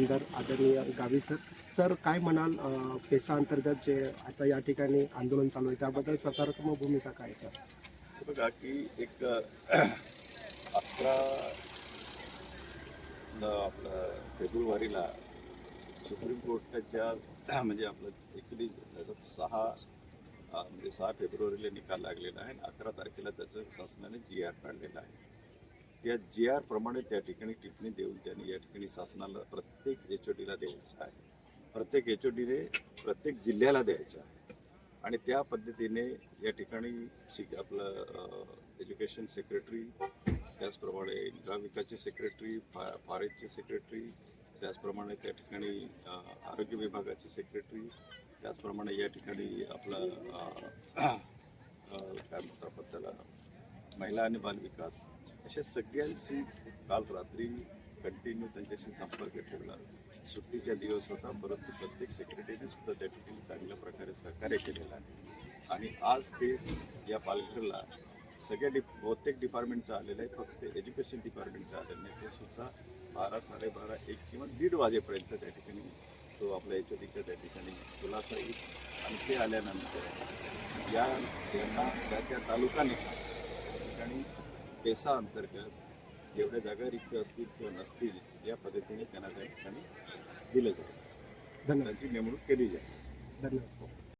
आमदार आदरणीय गावी सर. सर काय म्हणाल पेसा अंतर्गत जे आता या ठिकाणी आंदोलन चालू आहे त्याबद्दल सकारात्मक भूमिका काय सर? बघा की एक अकरा आपलं फेब्रुवारीला सुप्रीम कोर्टाच्या म्हणजे आपलं एकरी सहा म्हणजे सहा फेब्रुवारीला निकाल लागलेला आहे आणि अकरा तारखेला त्याचं शासनाने जी आर काढलेला आहे. त्या जे आर प्रमाणे त्या ठिकाणी टिप्पणी देऊन त्यांनी या ठिकाणी शासनाला प्रत्येक एच ओ डीला द्यायचं आहे. प्रत्येक एच ओ डीने प्रत्येक जिल्ह्याला द्यायचं आहे. आणि त्या पद्धतीने या ठिकाणी शिक आपलं एज्युकेशन सेक्रेटरी त्याचप्रमाणे ग्रामविकासचे सेक्रेटरी फा फॉरेस्टचे सेक्रेटरी त्याचप्रमाणे त्या ठिकाणी आरोग्य विभागाचे सेक्रेटरी त्याचप्रमाणे या ठिकाणी आपलं काय म्हणतात आपण त्याला महिला आणि बालविकास अशा सगळ्यांशी काल रात्री कंटिन्यू त्यांच्याशी संपर्क ठेवला. सुट्टीचा दिवस होता परंतु प्रत्येक सेक्रेटरीने सुद्धा त्या ठिकाणी चांगल्या प्रकारे सहकार्य केलेलं आहे. आणि आज ते या पालघरला सगळ्या डिप बहुतेक डिपार्टमेंटचं आलेलं आहे फक्त एज्युकेशन डिपार्टमेंटचं आलेलं नाही ते सुद्धा बारा साडेबारा एक किंवा दीड वाजेपर्यंत त्या ठिकाणी तो आपल्या एच त्या ठिकाणी खुलासा येईल आणि ते आल्यानंतर या त्यांना त्या त्या तालुकाने त्या ठिकाणी पेसा अंतर्गत जेवढ्या जागा रिक्त असतील किंवा नसतील या पद्धतीने त्यांना त्या ठिकाणी दिलं जाईल धन्यवाद. नेमणूक केली जाईल. धन्यवाद